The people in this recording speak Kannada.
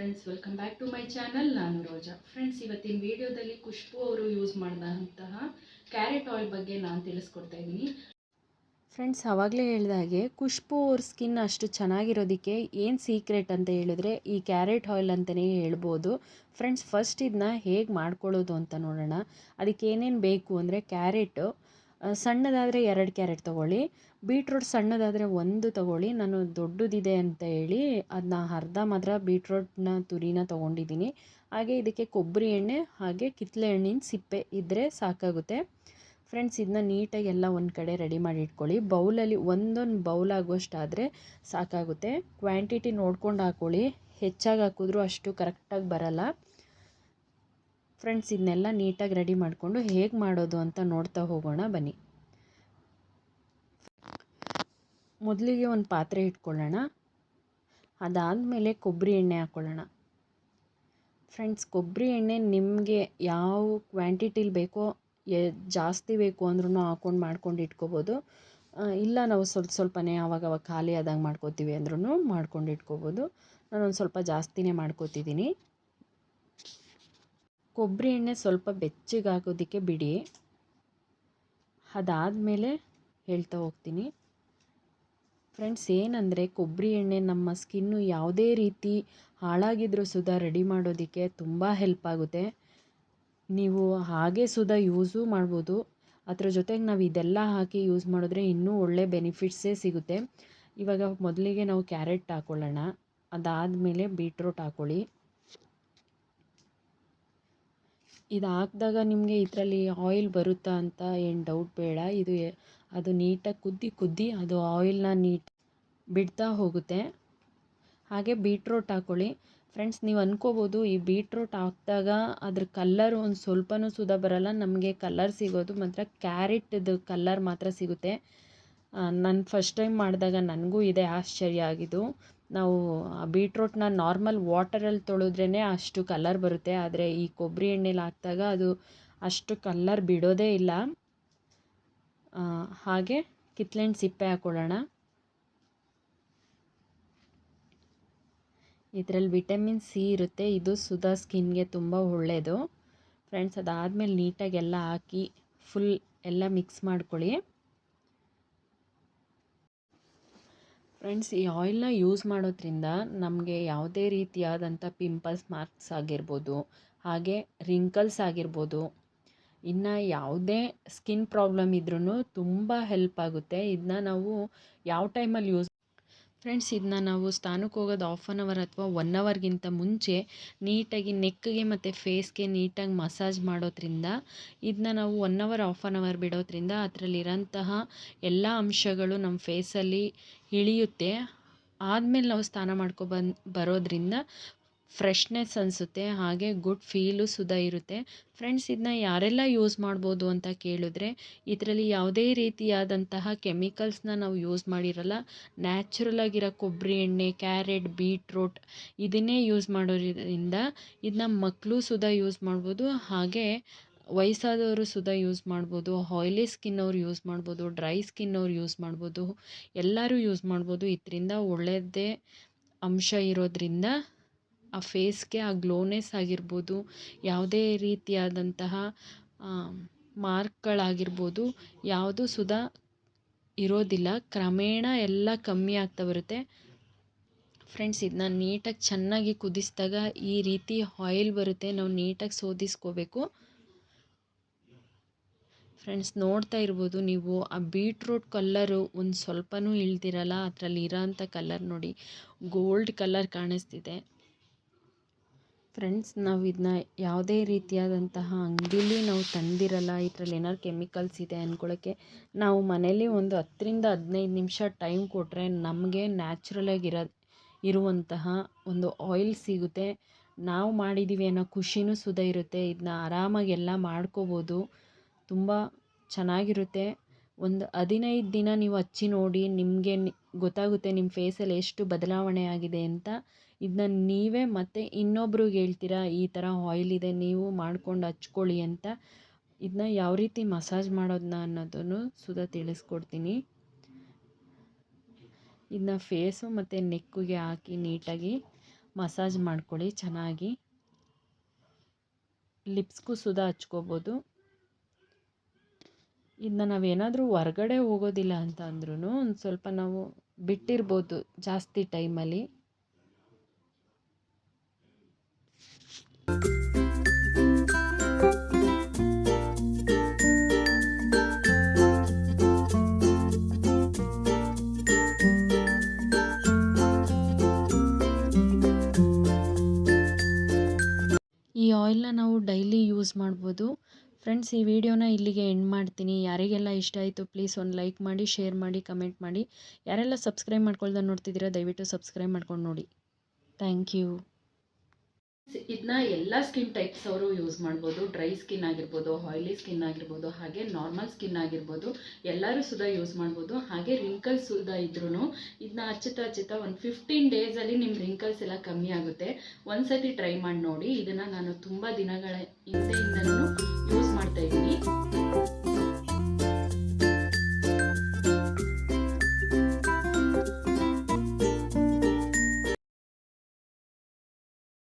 Welcome back to my channel ನಾನು ರೋಜಾ. ಫ್ರೆಂಡ್ಸ್ ಇವತ್ತಿನ ವಿಡಿಯೋದಲ್ಲಿ ಖುಷ್ಬು ಅವರು ಯೂಸ್ ಮಾಡಿದಂತಹ ಕ್ಯಾರೆಟ್ ಆಯಿಲ್ ಬಗ್ಗೆ ನಾನು ತಿಳಿಸ್ಕೊಡ್ತಾ ಇದ್ದೀನಿ. ಫ್ರೆಂಡ್ಸ್ ಆವಾಗಲೇ ಹೇಳಿದಾಗೆ ಖುಷ್ಬು ಅವ್ರ ಸ್ಕಿನ್ ಅಷ್ಟು ಚೆನ್ನಾಗಿರೋದಕ್ಕೆ ಏನು ಸೀಕ್ರೆಟ್ ಅಂತ ಹೇಳಿದ್ರೆ ಈ ಕ್ಯಾರೆಟ್ ಆಯಿಲ್ ಅಂತಲೇ ಹೇಳ್ಬೋದು. ಫ್ರೆಂಡ್ಸ್ ಫಸ್ಟ್ ಇದನ್ನ ಹೇಗೆ ಮಾಡ್ಕೊಳ್ಳೋದು ಅಂತ ನೋಡೋಣ. ಅದಕ್ಕೆ ಏನೇನು ಬೇಕು ಅಂದರೆ ಕ್ಯಾರೆಟು ಸಣ್ಣದಾದರೆ ಎರಡು ಕ್ಯಾರೆಟ್ ತೊಗೊಳ್ಳಿ. ಬೀಟ್ರೋಟ್ ಸಣ್ಣದಾದರೆ ಒಂದು ತೊಗೊಳ್ಳಿ. ನಾನು ದೊಡ್ಡದಿದೆ ಅಂತ ಹೇಳಿ ಅದನ್ನ ಅರ್ಧ ಮಾತ್ರ ಬೀಟ್ರೋಟ್ನ ತುರಿನ ತೊಗೊಂಡಿದ್ದೀನಿ. ಹಾಗೆ ಇದಕ್ಕೆ ಕೊಬ್ಬರಿ ಎಣ್ಣೆ, ಹಾಗೆ ಕಿತ್ತಳೆ ಹಣ್ಣಿನ ಸಿಪ್ಪೆ ಇದ್ದರೆ ಸಾಕಾಗುತ್ತೆ. ಫ್ರೆಂಡ್ಸ್ ಇದನ್ನ ನೀಟಾಗಿ ಎಲ್ಲ ಒಂದು ಕಡೆ ರೆಡಿ ಮಾಡಿ ಇಟ್ಕೊಳ್ಳಿ. ಬೌಲಲ್ಲಿ ಒಂದೊಂದು ಬೌಲ್ ಆಗುವಷ್ಟಾದರೆ ಸಾಕಾಗುತ್ತೆ. ಕ್ವಾಂಟಿಟಿ ನೋಡ್ಕೊಂಡು ಹಾಕ್ಕೊಳ್ಳಿ ಹೆಚ್ಚಾಗಿ ಹಾಕಿದ್ರೂ ಅಷ್ಟು ಕರೆಕ್ಟಾಗಿ ಬರಲ್ಲ. ಫ್ರೆಂಡ್ಸ್ ಇದನ್ನೆಲ್ಲ ನೀಟಾಗಿ ರೆಡಿ ಮಾಡಿಕೊಂಡು ಹೇಗೆ ಮಾಡೋದು ಅಂತ ನೋಡ್ತಾ ಹೋಗೋಣ ಬನ್ನಿ. ಮೊದಲಿಗೆ ಒಂದು ಪಾತ್ರೆ ಇಟ್ಕೊಳ್ಳೋಣ. ಅದಾದಮೇಲೆ ಕೊಬ್ಬರಿ ಎಣ್ಣೆ ಹಾಕ್ಕೊಳ್ಳೋಣ ಫ್ರೆಂಡ್ಸ್ ಕೊಬ್ಬರಿ ಎಣ್ಣೆ ನಿಮಗೆ ಯಾವ ಕ್ವಾಂಟಿಟಿಲಿ ಬೇಕೋ, ಎ, ಜಾಸ್ತಿ ಬೇಕು ಅಂದ್ರೂ ಹಾಕ್ಕೊಂಡು ಮಾಡ್ಕೊಂಡು ಇಟ್ಕೋಬೋದು. ಇಲ್ಲ ನಾವು ಸ್ವಲ್ಪ ಸ್ವಲ್ಪನೇ ಆವಾಗವಾಗ ಖಾಲಿ ಆದಾಗ ಮಾಡ್ಕೋತೀವಿ ಅಂದ್ರೂ ಮಾಡ್ಕೊಂಡು ಇಟ್ಕೋಬೋದು. ನಾನೊಂದು ಸ್ವಲ್ಪ ಜಾಸ್ತಿನೇ ಮಾಡ್ಕೋತಿದ್ದೀನಿ ಕೊಬ್ಬರಿ ಎಣ್ಣೆ ಸ್ವಲ್ಪ ಬೆಚ್ಚಗೆ ಆಗೋದಕ್ಕೆ ಬಿಡಿ. ಅದಾದಮೇಲೆ ಹೇಳ್ತಾ ಹೋಗ್ತೀನಿ. ಫ್ರೆಂಡ್ಸ್ ಏನಂದರೆ ಕೊಬ್ಬರಿ ಎಣ್ಣೆ ನಮ್ಮ ಸ್ಕಿನ್ನು ಯಾವುದೇ ರೀತಿ ಹಾಳಾಗಿದ್ರೂ ಸುದ ರೆಡಿ ಮಾಡೋದಕ್ಕೆ ತುಂಬ ಹೆಲ್ಪ್ ಆಗುತ್ತೆ. ನೀವು ಹಾಗೆ ಸುದ ಯೂಸು ಮಾಡ್ಬೋದು. ಅದರ ಜೊತೆಗೆ ನಾವು ಇದೆಲ್ಲ ಹಾಕಿ ಯೂಸ್ ಮಾಡಿದ್ರೆ ಇನ್ನೂ ಒಳ್ಳೆ ಬೆನಿಫಿಟ್ಸೇ ಸಿಗುತ್ತೆ. ಇವಾಗ ಮೊದಲಿಗೆ ನಾವು ಕ್ಯಾರೆಟ್ ಹಾಕ್ಕೊಳ್ಳೋಣ ಅದಾದಮೇಲೆ ಬೀಟ್ರೋಟ್ ಹಾಕ್ಕೊಳ್ಳಿ ಇದು ಹಾಕ್ದಾಗ ನಿಮಗೆ ಇದರಲ್ಲಿ ಆಯಿಲ್ ಬರುತ್ತಾ ಅಂತ ಏನು ಡೌಟ್ ಬೇಡ. ಇದು ಅದು ನೀಟಾಗಿ ಕುದ್ದಿ ಕುದ್ದಿ ಅದು ಆಯಿಲ್ನ ನೀಟ್ ಬಿಡ್ತಾ ಹೋಗುತ್ತೆ. ಹಾಗೆ ಬೀಟ್ರೋಟ್ ಹಾಕ್ಕೊಳ್ಳಿ ಫ್ರೆಂಡ್ಸ್ ನೀವು ಅಂದ್ಕೋಬೋದು ಈ ಬೀಟ್ರೋಟ್ ಹಾಕಿದಾಗ ಅದ್ರ ಕಲ್ಲರ್ ಒಂದು ಸ್ವಲ್ಪನೂ ಸುದ ಬರಲ್ಲ. ನಮಗೆ ಕಲ್ಲರ್ ಸಿಗೋದು ಮಾತ್ರ ಕ್ಯಾರೆಟ್ದು ಕಲ್ಲರ್ ಮಾತ್ರ ಸಿಗುತ್ತೆ. ನಾನು ಫಸ್ಟ್ ಟೈಮ್ ಮಾಡಿದಾಗ ನನಗೂ ಇದೇ ಆಶ್ಚರ್ಯ ಆಗಿದ್ದು. ನಾವು ಬೀಟ್ರೋಟ್ನ ನಾರ್ಮಲ್ ವಾಟರಲ್ಲಿ ತೊಳೆದ್ರೇ ಅಷ್ಟು ಕಲ್ಲರ್ ಬರುತ್ತೆ. ಆದರೆ ಈ ಕೊಬ್ಬರಿ ಎಣ್ಣೆಲಿ ಹಾಕಿದಾಗ ಅದು ಅಷ್ಟು ಕಲ್ಲರ್ ಬಿಡೋದೇ ಇಲ್ಲ. ಹಾಗೆ ಕಿತ್ಲೆಣ್ ಸಿಪ್ಪೆ ಹಾಕ್ಕೊಳ್ಳೋಣ ಇದರಲ್ಲಿ ವಿಟಮಿನ್ ಸಿ ಇರುತ್ತೆ. ಇದು ಸುಧಾ ಸ್ಕಿನ್ಗೆ ತುಂಬ ಒಳ್ಳೆಯದು ಫ್ರೆಂಡ್ಸ್, ಅದಾದಮೇಲೆ ನೀಟಾಗಿ ಎಲ್ಲ ಹಾಕಿ ಫುಲ್ ಎಲ್ಲ ಮಿಕ್ಸ್ ಮಾಡ್ಕೊಳ್ಳಿ. ಫ್ರೆಂಡ್ಸ್ ಈ ಆಯಿಲ್ನ ಯೂಸ್ ಮಾಡೋದ್ರಿಂದ ನಮಗೆ ಯಾವುದೇ ರೀತಿಯಾದಂಥ ಪಿಂಪಲ್ಸ್ ಮಾರ್ಕ್ಸ್ ಆಗಿರ್ಬೋದು, ಹಾಗೆ ರಿಂಕಲ್ಸ್ ಆಗಿರ್ಬೋದು, ಇನ್ನು ಯಾವುದೇ ಸ್ಕಿನ್ ಪ್ರಾಬ್ಲಮ್ ಇದ್ರೂ ತುಂಬ ಹೆಲ್ಪ್ ಆಗುತ್ತೆ. ಇದನ್ನ ನಾವು ಯಾವ ಟೈಮಲ್ಲಿ ಯೂಸ್ ಫ್ರೆಂಡ್ಸ್ ಇದನ್ನ ನಾವು ಸ್ನಾನಕ್ಕೆ ಹೋಗೋದು ಆಫ್ ಆನ್ ಅವರ್ ಅಥವಾ ಒನ್ ಅವರ್ಗಿಂತ ಮುಂಚೆ ನೀಟಾಗಿ ನೆಕ್ಗೆ ಮತ್ತು ಫೇಸ್ಗೆ ನೀಟಾಗಿ ಮಸಾಜ್ ಮಾಡೋದ್ರಿಂದ ಇದನ್ನ ನಾವು one hour half an hour ಬಿಡೋದ್ರಿಂದ ಅದರಲ್ಲಿರೋಂತಹ ಎಲ್ಲ ಅಂಶಗಳು ನಮ್ಮ ಫೇಸಲ್ಲಿ ಇಳಿಯುತ್ತೆ. ಆದಮೇಲೆ ನಾವು ಸ್ನಾನ ಮಾಡ್ಕೊ ಬಂದು, ಬರೋದ್ರಿಂದ ಫ್ರೆಶ್ನೆಸ್ ಅನಿಸುತ್ತೆ, ಹಾಗೆ ಗುಡ್ ಫೀಲು ಸುದ ಇರುತ್ತೆ. ಫ್ರೆಂಡ್ಸ್ ಇದನ್ನ ಯಾರೆಲ್ಲ ಯೂಸ್ ಮಾಡ್ಬೋದು ಅಂತ ಕೇಳಿದ್ರೆ, ಇದರಲ್ಲಿ ಯಾವುದೇ ರೀತಿಯಾದಂತಹ ಕೆಮಿಕಲ್ಸ್ನ ನಾವು ಯೂಸ್ ಮಾಡಿರಲ್ಲ ನ್ಯಾಚುರಲ್ ಆಗಿರೋ ಕೊಬ್ಬರಿ ಎಣ್ಣೆ ಕ್ಯಾರೆಟ್ ಬೀಟ್ರೂಟ್ ಇದನ್ನೇ ಯೂಸ್ ಮಾಡೋದ್ರಿಂದ ಇದನ್ನ ಮಕ್ಕಳು ಸುದಾ ಯೂಸ್ ಮಾಡ್ಬೋದು, ಹಾಗೆ ವಯಸ್ಸಾದವರು ಸುಧಾ ಯೂಸ್ ಮಾಡ್ಬೋದು ಆಯ್ಲಿ ಸ್ಕಿನ್ ಅವ್ರು ಯೂಸ್ ಮಾಡ್ಬೋದು ಡ್ರೈ ಸ್ಕಿನ್ ಅವ್ರು ಯೂಸ್ ಮಾಡ್ಬೋದು, ಎಲ್ಲರೂ ಯೂಸ್ ಮಾಡ್ಬೋದು. ಇದರಿಂದ ಒಳ್ಳೆಯದೇ ಅಂಶ ಇರೋದ್ರಿಂದ ಆ ಫೇಸ್ಗೆ ಆ ಗ್ಲೋನೆಸ್ ಆಗಿರ್ಬೋದು, ಯಾವುದೇ ರೀತಿಯಾದಂತಹ ಮಾರ್ಕ್ಗಳಾಗಿರ್ಬೋದು, ಯಾವುದು ಸುಧಾ ಇರೋದಿಲ್ಲ. ಕ್ರಮೇಣ ಎಲ್ಲ ಕಮ್ಮಿ ಆಗ್ತಾ ಬರುತ್ತೆ. ಫ್ರೆಂಡ್ಸ್ ಇದನ್ನ ನೀಟಾಗಿ ಚೆನ್ನಾಗಿ ಕುದಿಸಿದಾಗ ಈ ರೀತಿ ಆಯಿಲ್ ಬರುತ್ತೆ. ನಾವು ನೀಟಾಗಿ ಸೋದಿಸ್ಕೋಬೇಕು. ಫ್ರೆಂಡ್ಸ್, ನೋಡ್ತಾ ಇರ್ಬೋದು ನೀವು, ಆ ಬೀಟ್ರೂಟ್ ಕಲ್ಲರು ಒಂದು ಸ್ವಲ್ಪನೂ ಇಳ್ದಿರಲ್ಲ ಅದರಲ್ಲಿ ಇರೋಂಥ ಕಲರ್ ನೋಡಿ. ಗೋಲ್ಡ್ ಕಲರ್ ಕಾಣಿಸ್ತಿದೆ. ಫ್ರೆಂಡ್ಸ್, ನಾವು ಇದನ್ನ ಯಾವುದೇ ರೀತಿಯಾದಂತಹ ಅಂಗಡೀಲಿ ನಾವು ತಂದಿರಲ್ಲ, ಇದರಲ್ಲಿ ಏನಾದ್ರು ಕೆಮಿಕಲ್ಸ್ ಇದೆ ಅಂದ್ಕೊಳ್ಳೋಕ್ಕೆ ನಾವು ಮನೇಲಿ ಒಂದು ಹತ್ತರಿಂದ ಹದಿನೈದು ನಿಮಿಷ ಟೈಮ್ ಕೊಟ್ಟರೆ ನಮಗೆ ನ್ಯಾಚುರಲಾಗಿರೋ ಇರುವಂತಹ ಒಂದು ಆಯಿಲ್ ಸಿಗುತ್ತೆ. ನಾವು ಮಾಡಿದ್ದೀವಿ ಅನ್ನೋ ಖುಷಿನೂ ಸುದ ಇರುತ್ತೆ. ಇದನ್ನ ಆರಾಮಾಗಿ ಎಲ್ಲ ಮಾಡ್ಕೋಬೋದು. ತುಂಬ ಚೆನ್ನಾಗಿರುತ್ತೆ. ಒಂದು ಹದಿನೈದು ದಿನ ನೀವು ಹಚ್ಚಿ ನೋಡಿ ನಿಮಗೆ ಗೊತ್ತಾಗುತ್ತೆ ನಿಮ್ಮ ಫೇಸಲ್ಲಿ ಎಷ್ಟು ಬದಲಾವಣೆ ಆಗಿದೆ ಅಂತ. ಇದನ್ನ ನೀವೇ ಮತ್ತೆ ಇನ್ನೊಬ್ರಿಗೆ ಹೇಳ್ತೀರಾ, ಈ ಥರ ಆಯಿಲ್ ಇದೆ, ನೀವು ಮಾಡ್ಕೊಂಡು ಹಚ್ಕೊಳ್ಳಿ ಅಂತ. ಇದನ್ನ ಯಾವ ರೀತಿ ಮಸಾಜ್ ಮಾಡೋದನ್ನ ಅನ್ನೋದನ್ನು ಸುದ ತಿಳಿಸ್ಕೊಡ್ತೀನಿ. ಇದನ್ನ ಫೇಸು ಮತ್ತು ನೆಕ್ಕಿಗೆ ಹಾಕಿ ನೀಟಾಗಿ ಮಸಾಜ್ ಮಾಡ್ಕೊಳ್ಳಿ, ಚೆನ್ನಾಗಿ. ಲಿಪ್ಸ್ಗೂ ಸುಧಾ ಹಚ್ಕೋಬೋದು. ಇದನ್ನ ನಾವೇನಾದರೂ ಹೊರ್ಗಡೆ ಹೋಗೋದಿಲ್ಲ ಅಂತ ಅಂದ್ರೂ ಒಂದು ಸ್ವಲ್ಪ ನಾವು ಬಿಟ್ಟಿರ್ಬೋದು ಜಾಸ್ತಿ ಟೈಮಲ್ಲಿ ಆಯಿಲ್ನ ನಾವು ಡೈಲಿ ಯೂಸ್ ಮಾಡ್ಬೋದು. ಫ್ರೆಂಡ್ಸ್ ಈ ವಿಡಿಯೋನ ಇಲ್ಲಿಗೆ ಎಂಡ್ ಮಾಡ್ತೀನಿ. ಯಾರಿಗೆಲ್ಲ ಇಷ್ಟ ಆಯಿತು ಪ್ಲೀಸ್ ಒಂದು ಲೈಕ್ ಮಾಡಿ ಶೇರ್ ಮಾಡಿ ಕಮೆಂಟ್ ಮಾಡಿ. ಯಾರೆಲ್ಲ ಸಬ್ಸ್ಕ್ರೈಬ್ ಮಾಡ್ಕೊಳ್ದೆ ನೋಡ್ತಿದ್ದೀರಾ, ದಯವಿಟ್ಟು ಸಬ್ಸ್ಕ್ರೈಬ್ ಮಾಡ್ಕೊಂಡು ನೋಡಿ. ಥ್ಯಾಂಕ್ ಯು ಇದನ್ನ ಎಲ್ಲ ಸ್ಕಿನ್ ಟೈಪ್ಸ್ ಅವರು ಯೂಸ್ ಮಾಡ್ಬೋದು. ಡ್ರೈ ಸ್ಕಿನ್ ಆಗಿರ್ಬೋದು ಆಯಿಲಿ ಸ್ಕಿನ್ ಆಗಿರ್ಬೋದು, ಹಾಗೆ ನಾರ್ಮಲ್ ಸ್ಕಿನ್ ಆಗಿರ್ಬೋದು. ಎಲ್ಲರೂ ಸುಧಾ ಯೂಸ್ ಮಾಡ್ಬೋದು. ಹಾಗೆ ರಿಂಕಲ್ಸ್ ಸುಧಾ ಇದ್ರೂ ಇದನ್ನ ಹಚ್ಚುತ್ತಾ ಹಚ್ಚುತ್ತಾ ಒಂದು ಫಿಫ್ಟೀನ್ ಡೇಸಲ್ಲಿ ನಿಮ್ಮ ರಿಂಕಲ್ಸ್ ಎಲ್ಲ ಕಮ್ಮಿ ಆಗುತ್ತೆ. ಒಂದ್ಸತಿ ಟ್ರೈ ಮಾಡಿ ನೋಡಿ. ಇದನ್ನು ನಾನು ತುಂಬ ದಿನಗಳ ಹಿಂದೆಯಿಂದನೂ